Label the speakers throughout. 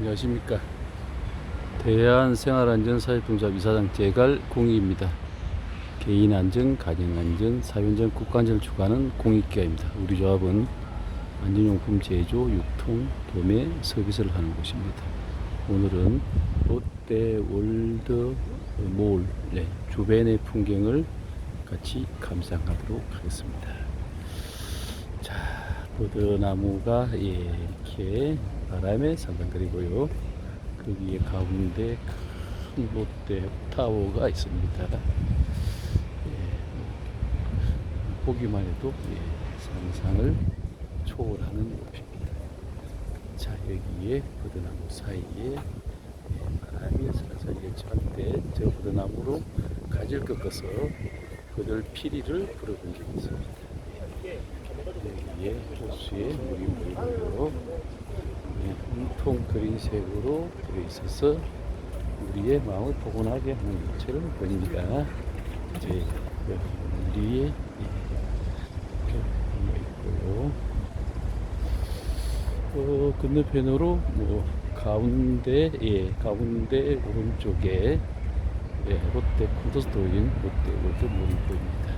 Speaker 1: 안녕하십니까. 대한생활안전사회통잡 이사장 제갈 공익입니다. 개인안전, 가정안전, 사회안전, 국가안전을 추구하는 공익기관입니다. 우리 조합은 안전용품 제조, 유통, 도매, 서비스를 하는 곳입니다. 오늘은 롯데 월드 몰 네, 주변의 풍경을 같이 감상하도록 하겠습니다. 자, 버드나무가 예, 이렇게 바람에 상상거리고요. 거기에 가운데 큰 롯데 타워가 있습니다. 예, 보기만 해도 예, 상상을 초월하는 높이입니다. 자, 여기에 버드나무 사이에 예, 바람이 살살 예측한데 저 버드나무로 가지를 꺾어서 그들 피리를 적이 있습니다. 여기에 호수에 물이 보이고요. 네, 온통 그린색으로 들어있어서 우리의 마음을 포근하게 하는 것처럼 보입니다. 이제 그 물이 이렇게 있고요. 어, 건너편으로 뭐 가운데 예 가운데 오른쪽에 예, 롯데 콘서트인 롯데 월드몰이 보입니다.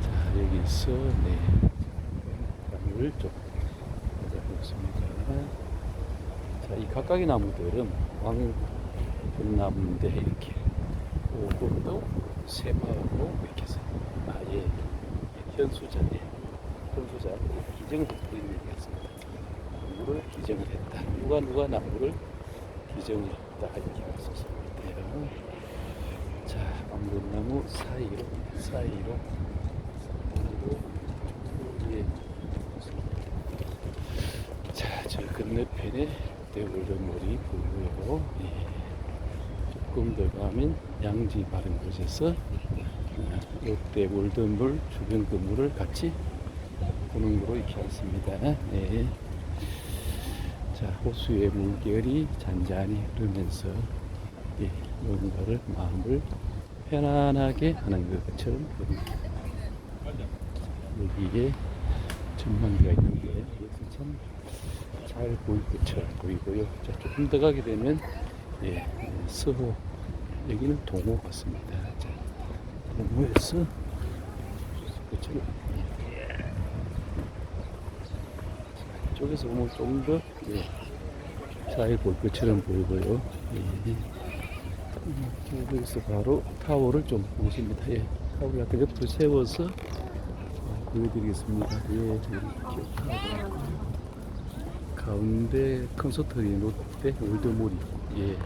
Speaker 1: 자 여기서 네 나무를 좀 찾아보겠습니다. 자 이 각각의 나무들은 왕นา무인데 이렇게 오금도 세마하고 이렇게 아예 현수자에 현수자 기증을 드리는 게 있습니다. 나무를 기증을 했다. 누가 누가 나무를 기증을 했다 이렇게 있습니다. 자, 사이로 사이로 사이로 예. 자, 저 건너편에 대월전물이 보이고요. 예. 조금 더 가면 양지 바른 곳에서 어, 롯데 월드몰 주변 건물을 같이 보는 거로 이렇게 했습니다. 네. 자, 호수의 물결이 잔잔히 흐르면서 예, 뭔가를 마음을 편안하게 하는 것처럼. 여기에 전망대가 있는데 이것은 참 잘 보일 것처럼 보이고요. 자, 조금 더 가게 되면 예, 서호 여기는 동호 같습니다. 자, 동호에서 것처럼 이쪽에서 보면 좀더 예, 잘볼 것처럼 보이고요. 예. 여기서 바로 타워를 좀 보십니다. 예, 타워 같은 것도 세워서 어, 보여드리겠습니다. 예, 이렇게. 가운데 콘서트리 롯데 월드몰이 예,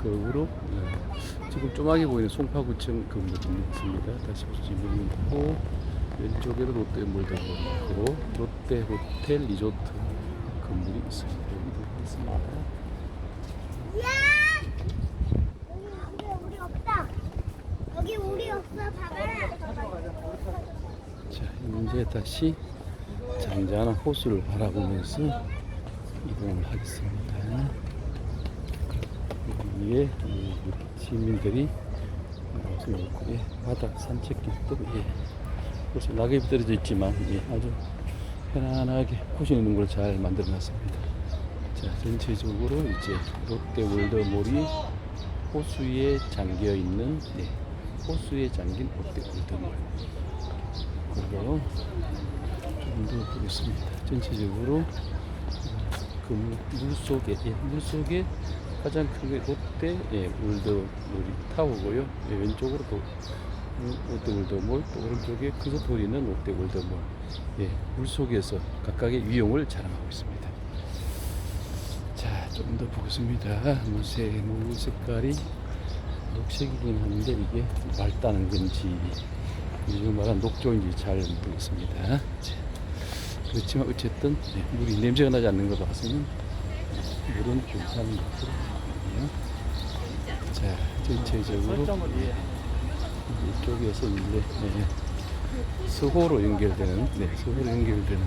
Speaker 1: 거으로 예, 지금 쪼막이 보이는 송파구청 건물이 있습니다. 다시 보시면 있고 왼쪽에도 롯데 몰드몰 있고 롯데 호텔 리조트 건물이 있습니다. 여기도 있습니다. 자, 이제 다시 잔잔한 호수를 바라보면서 이동을 하겠습니다. 이 시민들이 예, 바닥 산책길도 예, 그래서 낙엽이 떨어져 있지만 예, 아주 편안하게 보시는 걸 잘 만들어 놨습니다. 자, 전체적으로 이제 롯데 월드몰이 호수에 잠겨 있는 예, 호수에 잠긴 롯데 월드몰. 그리고 좀 더 보겠습니다. 전체적으로 그 물 속에 예, 물 속에 가장 큰 게 롯데 예, 월드몰이 타워고요. 예, 왼쪽으로 또 음, 롯데 월드몰, 또 오른쪽에 크스토리는 롯데 월드몰. 예, 물 속에서 각각의 위용을 자랑하고 있습니다. 자, 좀더 보겠습니다. 물색, 물 색깔이 녹색이긴 한데 이게 맑다는 건지 요즘 말한 녹조인지 잘 모르겠습니다. 자, 그렇지만 어쨌든 네, 물이 냄새가 나지 않는 것 봐서는 물은 괜찮은 것 같거든요. 자, 전체적으로 이쪽에서 이제 네, 서호로 연결되는 네, 서호로 연결되는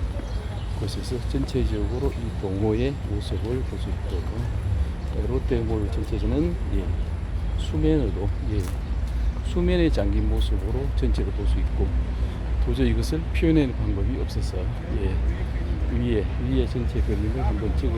Speaker 1: 곳에서 전체적으로 이 동호의 모습을 볼 수 있고 롯데몰 전체적은 예, 수면으로 예, 수면에 잠긴 모습으로 전체를 볼 수 있고 도저히 이것을 표현하는 방법이 없어서 예, 위에 위에 전체 그림을 한번 찍어